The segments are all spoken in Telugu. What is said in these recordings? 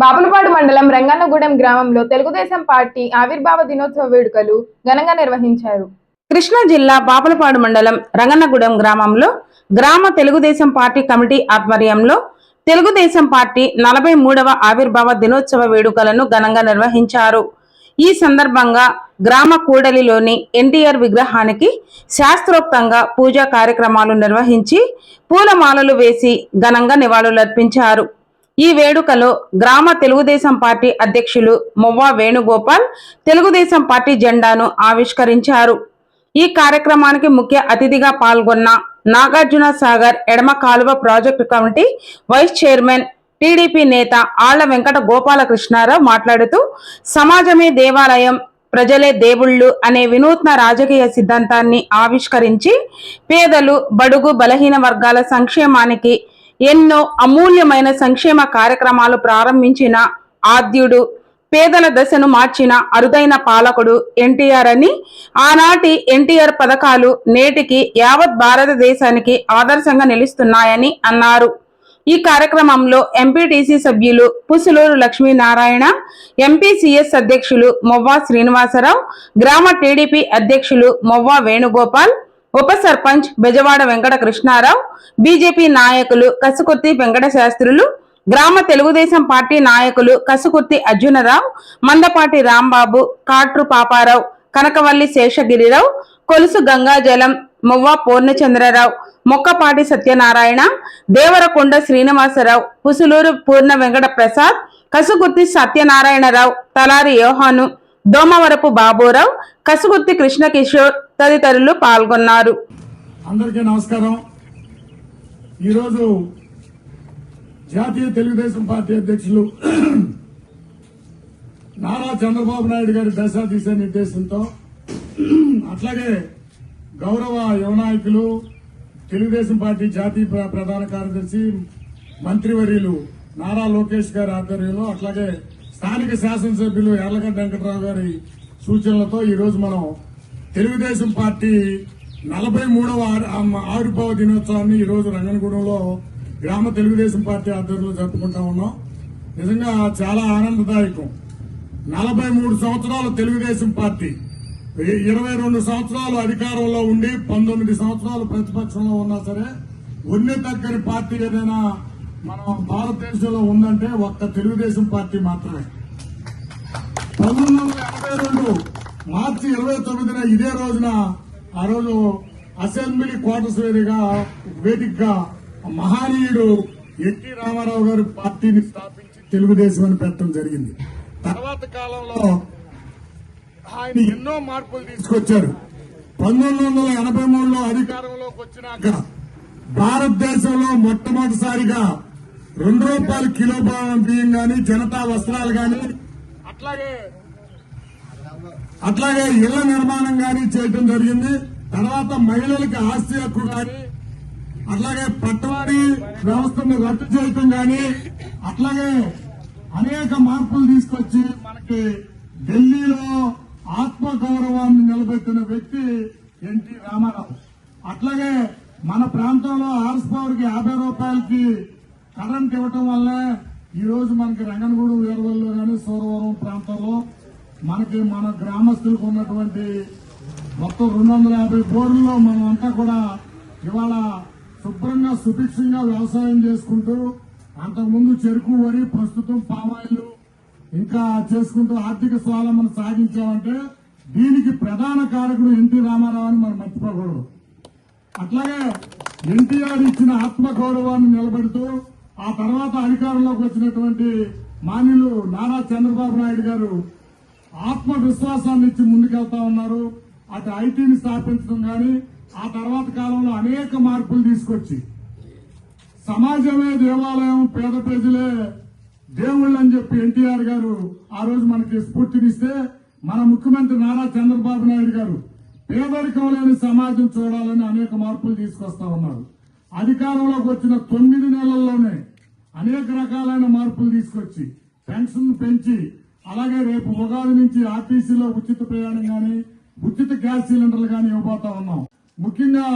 బాపులపాడు మండలం రంగన్నగూడెం గ్రామంలో తెలుగుదేశం పార్టీ ఆవిర్భావ దినోత్సవ వేడుకలు ఘనంగా నిర్వహించారు. కృష్ణా జిల్లా బాపలపాడు మండలం రంగన్నగూడెం గ్రామంలో గ్రామ తెలుగుదేశం పార్టీ కమిటీ ఆధ్వర్యంలో తెలుగుదేశం పార్టీ నలభై మూడవ ఆవిర్భావ దినోత్సవ వేడుకలను ఘనంగా నిర్వహించారు. ఈ సందర్భంగా గ్రామ కూడలిలోని ఎన్టీఆర్ విగ్రహానికి శాస్త్రోక్తంగా పూజా కార్యక్రమాలు నిర్వహించి పూలమాలలు వేసి ఘనంగా నివాళులర్పించారు. ఈ వేడుకలో గ్రామ తెలుగుదేశం పార్టీ అధ్యక్షులు మొవ్వా వేణుగోపాల్ తెలుగుదేశం పార్టీ జెండాను ఆవిష్కరించారు. ఈ కార్యక్రమానికి ముఖ్య అతిథిగా పాల్గొన్న నాగార్జున సాగర్ ఎడమ కాలువ project committee vice chairman TDP నేత ఆళ్ళ వెంకట గోపాలకృష్ణారావు మాట్లాడుతూ సమాజమే దేవాలయం ప్రజలే దేవుళ్ళు అనే వినూత్న రాజకీయ సిద్ధాంతాన్ని ఆవిష్కరించి పేదలు బడుగు బలహీన వర్గాల సంక్షేమానికి ఎన్నో అమూల్యమైన సంక్షేమ కార్యక్రమాలు ప్రారంభించిన ఆద్యుడు పేదల దశను మార్చిన అరుదైన పాలకుడు ఎన్టీఆర్ అని ఆనాటి ఎన్టీఆర్ పథకాలు నేటికి యావత్ భారతదేశానికి ఆదర్శంగా నిలుస్తున్నాయని అన్నారు. ఈ కార్యక్రమంలో ఎంపీటీసీ సభ్యులు పుసులూరు లక్ష్మీనారాయణ ఎంపీసీఎస్ అధ్యక్షులు మొవ్వా శ్రీనివాసరావు గ్రామ టీడీపీ అధ్యక్షులు మొవ్వా వేణుగోపాల్ ఉప సర్పంచ్ బెజవాడ వెంకట కృష్ణారావు బీజేపీ నాయకులు కసుకుర్తి వెంకట శాస్త్రులు గ్రామ తెలుగుదేశం పార్టీ నాయకులు కసుకుర్తి అర్జునరావు మందపాటి రాంబాబు కాట్రు పాపారావు కనకవల్లి శేషగిరిరావు కొలుసు గంగాజలం మువ్వ పూర్ణచంద్రరావు మొక్కపాటి సత్యనారాయణ దేవరకొండ శ్రీనివాసరావు పుసులూరు పూర్ణ వెంకట ప్రసాద్ కసుగుర్తి సత్యనారాయణరావు తలారి యోహాను దోమవరపు బాబురావు కసుగుర్తి కృష్ణకిషోర్ తదితరులు పాల్గొన్నారు. అందరికీ నమస్కారం. ఈరోజు జాతీయ తెలుగుదేశం పార్టీ అధ్యక్షులు నారా చంద్రబాబు నాయుడు గారి దశ దిశ నిర్దేశంతో అట్లాగే గౌరవ యువనాయకులు తెలుగుదేశం పార్టీ జాతీయ ప్ర- ప్రధాన కార్యదర్శి మంత్రివర్యులు నారా లోకేష్ గారి ఆధ్వర్యంలో అట్లాగే స్థానిక శాసనసభ్యులు ఎర్లగడ్డ వెంకటరావు గారి సూచనలతో ఈరోజు మనం తెలుగుదేశం పార్టీ నలభై మూడవ ఆవిర్భావ దినోత్సవాన్ని ఈరోజు రంగనగూడెంలో గ్రామ తెలుగుదేశం పార్టీ ఆధ్వర్యంలో జరుపుకుంటా ఉన్నాం. నిజంగా చాలా ఆనందదాయకం. నలభై మూడు సంవత్సరాలు తెలుగుదేశం పార్టీ. ఇరవై రెండు సంవత్సరాలు అధికారంలో ఉండి పంతొమ్మిది సంవత్సరాలు ప్రతిపక్షంలో ఉన్నా సరే ఒన్ని తగ్గని పార్టీ ఏదైనా మన భారతదేశంలో ఉందంటే ఒక్క తెలుగుదేశం పార్టీ మాత్రమే. పంతొమ్మిది వందల ఎనభై రెండు మార్చి ఇరవై తొమ్మిదిన ఇదే రోజున ఆ రోజు అసెంబ్లీ క్వార్టర్స్ వేదికగా వేదికగా మహనీయుడు ఎన్టీ రామారావు గారు పార్టీని స్థాపించి తెలుగుదేశం అని పెట్టడం జరిగింది. తర్వాత కాలంలో ఆయన ఎన్నో మార్పులు తీసుకొచ్చారు. పంతొమ్మిది వందల ఎనభై మూడులో అధికారంలోకి వచ్చినాక భారతదేశంలో మొట్టమొదటిసారిగా రెండు రూపాయల కిలో బియ్యం గాని జనతా వస్త్రాలు గాని అట్లాగే అట్లాగే ఇళ్ళ నిర్మాణం కానీ చేయటం జరిగింది. తర్వాత మహిళలకు ఆస్తి హక్కు కానీ అట్లాగే పట్టవాడి వ్యవస్థను రద్దు చేయటం కానీ అట్లాగే అనేక మార్పులు తీసుకొచ్చి మనకి ఢిల్లీలో ఆత్మ గౌరవాన్ని నిలబెట్టిన వ్యక్తి ఎన్టీ రామారావు అట్లాగే మన ప్రాంతంలో హార్స్ పవర్కి యాభై రూపాయలకి కరెంట్ ఇవ్వటం వల్లే ఈ రోజు మనకి రంగనగూడు వీరవల్లో గాని సూరవరం ప్రాంతంలో మనకి మన గ్రామస్తులకు ఉన్నటువంటి మొత్తం రెండు వందల యాభై బోర్లలో మనం అంతా కూడా ఇవాళ శుభ్రంగా సుభిక్షంగా వ్యవసాయం చేసుకుంటూ అంతకుముందు చెరుకు వరి ప్రస్తుతం పామాయిల్ ఇంకా చేసుకుంటూ ఆర్థిక స్వాలంబన సాగించామంటే దీనికి ప్రధాన కారకుడు ఎన్టీ రామారావు అని మనం మర్చిపోకూడదు. అట్లాగే ఎన్టీఆర్ ఇచ్చిన ఆత్మగౌరవాన్ని నిలబెడుతూ ఆ తర్వాత అధికారంలోకి వచ్చినటువంటి మాన్యులు నారా చంద్రబాబు నాయుడు గారు ఆత్మ విశ్వాసాన్ని ఇచ్చి ముందుకెళ్తా ఉన్నారు. అటు ఐటీని స్థాపించడం కానీ ఆ తర్వాత కాలంలో అనేక మార్పులు తీసుకొచ్చి. సమాజమే దేవాలయం పేద ప్రజలే దేవుళ్ళు అని చెప్పి ఎన్టీఆర్ గారు ఆ రోజు మనకి స్ఫూర్తినిస్తే మన ముఖ్యమంత్రి నారా చంద్రబాబు నాయుడు గారు పేదరికం లేని సమాజం చూడాలని అనేక మార్పులు తీసుకొస్తా ఉన్నారు. అధికారంలోకి వచ్చిన తొమ్మిది నెలల్లోనే అనేక రకాలైన మార్పులు తీసుకొచ్చి పెన్షన్ పెంచి అలాగే రేపు ఉగాది నుంచి ఆర్టీసీలో ఉచిత ప్రయాణం గాని ఉచిత గ్యాస్ సిలిండర్లు కానీ ఇవ్వబోతా ఉన్నాం. ముఖ్యంగా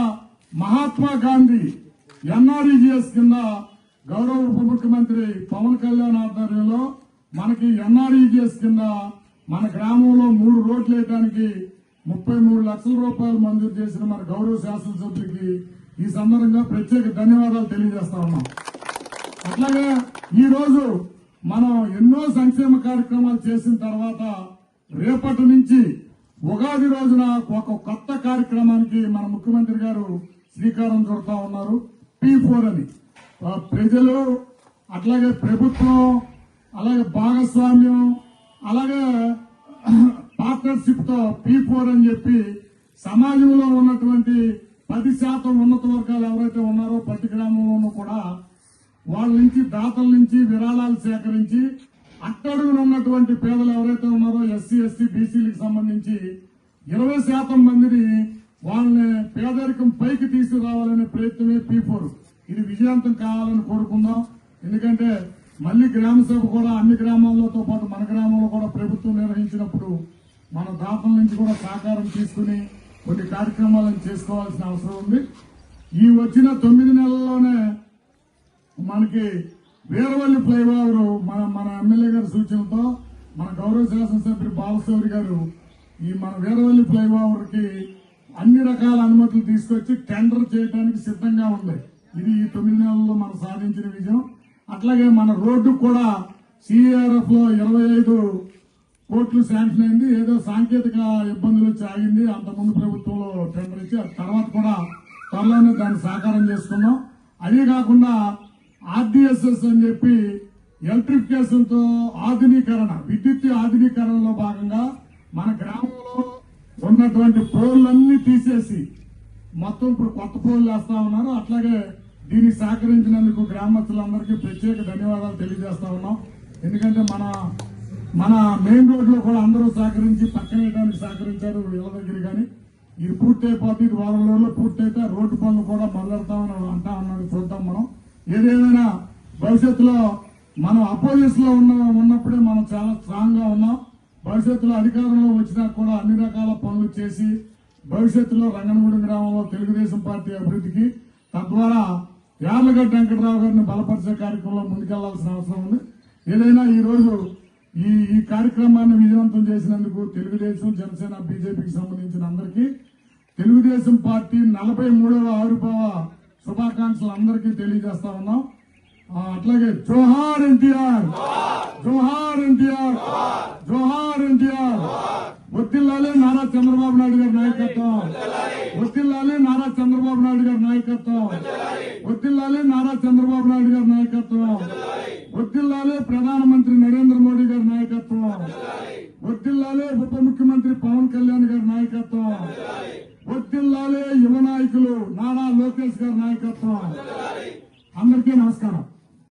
మహాత్మా గాంధీ ఎన్ఆర్ఈజిఎస్ కింద గౌరవ ఉప ముఖ్యమంత్రి పవన్ కళ్యాణ్ ఆధ్వర్యంలో మనకి ఎన్ఆర్ఈజిఎస్ కింద మన గ్రామంలో మూడు రోడ్లు వేయడానికి ముప్పై మూడు లక్షల రూపాయలు మంజూరు చేసిన మన గౌరవ శాసనసభ్యుడికి ఈ సందర్భంగా ప్రత్యేక ధన్యవాదాలు తెలియజేస్తా ఉన్నాం. అట్లాగే ఈ రోజు మనం ఎన్నో సంక్షేమ కార్యక్రమాలు చేసిన తర్వాత రేపటి నుంచి ఉగాది రోజున ఒక కొత్త కార్యక్రమానికి మన ముఖ్యమంత్రి గారు శ్రీకారం చుడతా ఉన్నారు. పి ఫోర్ అని. ప్రజలు అట్లాగే ప్రభుత్వం అలాగే భాగస్వామ్యం అలాగే పార్ట్నర్షిప్తో పీ ఫోర్ అని చెప్పి సమాజంలో ఉన్నటువంటి పది శాతం ఉన్నత వర్గాలు ఎవరైతే ఉన్నారో ప్రతి గ్రామంలోనూ కూడా వాళ్ళ నుంచి దాతల నుంచి విరాళాలు సేకరించి అట్టడుగున ఉన్నటువంటి పేదలు ఎవరైతే ఉన్నారో ఎస్సీ ఎస్సీ బీసీలకు సంబంధించి ఇరవై శాతం మందిని వాళ్ళని పేదరికం పైకి తీసుకురావాలనే ప్రయత్నమే పీ ఫోర్ ఇది విజయవంతం కావాలని కోరుకుందాం. ఎందుకంటే మళ్ళీ గ్రామ సభ కూడా అన్ని గ్రామాలతో పాటు మన గ్రామంలో కూడా ప్రభుత్వం నిర్వహించినప్పుడు మన దాతల నుంచి కూడా సహకారం తీసుకుని కొన్ని కార్యక్రమాలను చేసుకోవాల్సిన అవసరం ఉంది. ఈ వచ్చిన తొమ్మిది నెలల్లోనే మనకి వీరవల్లి ఫ్లైఓవర్ మన మన ఎమ్మెల్యే గారి సూచనతో మన గౌరవ శాసనసభ్యులు బాలశౌరి గారు ఈ మన వీరవల్లి ఫ్లైఓవర్కి అన్ని రకాల అనుమతులు తీసుకొచ్చి టెండర్ చేయడానికి సిద్ధంగా ఉంది. ఇది ఈ తొమ్మిది నెలల్లో మనం సాధించిన విజయం. అట్లాగే మన రోడ్డు కూడా సిఆర్ఎఫ్లో ఇరవై ఐదు కోట్లు శాంక్షన్ అయింది. ఏదో సాంకేతిక ఇబ్బందులు వచ్చి ఆగింది. అంతకుముందు ప్రభుత్వంలో టెండర్ ఇచ్చి ఆ తర్వాత కూడా త్వరలోనే దాన్ని సాకారం చేసుకున్నాం. అదే కాకుండా ఆర్డిఎస్ఎస్ అని చెప్పి ఎలక్ట్రిఫికేషన్తో ఆధునీకరణ విద్యుత్ ఆధునీకరణలో భాగంగా మన గ్రామంలో ఉన్నటువంటి పోల్లన్నీ తీసేసి మొత్తం ఇప్పుడు కొత్త పోల్ వేస్తా ఉన్నారు. అట్లాగే దీనికి సహకరించినందుకు గ్రామస్తులందరికీ ప్రత్యేక ధన్యవాదాలు తెలియజేస్తా ఉన్నాం. ఎందుకంటే మన మన మెయిన్ రోడ్లో కూడా అందరూ సహకరించి పక్కన వేయడానికి సహకరించారు ఇళ్ళ దగ్గర కానీ ఇది పూర్తి అయిపోతే ఇది వారం రోజుల్లో పూర్తి అయితే రోడ్డు పనులు కూడా మొదలెడతామని అంటా ఉన్నాడు చూద్దాం మనం ఏదేమైనా భవిష్యత్తులో మనం అపోజిషన్లో ఉన్న ఉన్నప్పుడే మనం చాలా స్ట్రాంగ్గా ఉన్నాం. భవిష్యత్తులో అధికారంలో వచ్చినా కూడా అన్ని రకాల పనులు చేసి భవిష్యత్తులో రంగనగూడెం గ్రామంలో తెలుగుదేశం పార్టీ అభివృద్ధికి తద్వారా యార్లగడ్డ వెంకటరావు గారిని బలపరిచే కార్యక్రమంలో ముందుకెళ్ళాల్సిన అవసరం ఉంది. ఏదైనా ఈ రోజు ఈ ఈ కార్యక్రమాన్ని విజయవంతం చేసినందుకు తెలుగుదేశం జనసేన బీజేపీకి సంబంధించిన అందరికీ తెలుగుదేశం పార్టీ నలభై మూడవ ఆవిర్భావ శుభాకాంక్షలు అందరికీ తెలియజేస్తా ఉన్నాం. అట్లాగే జోహార్ ఎన్టీఆర్ జోహార్ ఎన్టీఆర్ జోహార్ ఎన్టీఆర్ ఒత్తిల్లాలి నారా చంద్రబాబు నాయుడు గారి నాయకత్వం ఒత్తిల్లాలే నారా చంద్రబాబు నాయుడు గారి నాయకత్వం ఒత్తిల్లాలే నారా చంద్రబాబు నాయుడు గారి నాయకత్వం ఒత్తిల్లాలే ప్రధానమంత్రి నరేంద్ర మోడీ గారి నాయకత్వం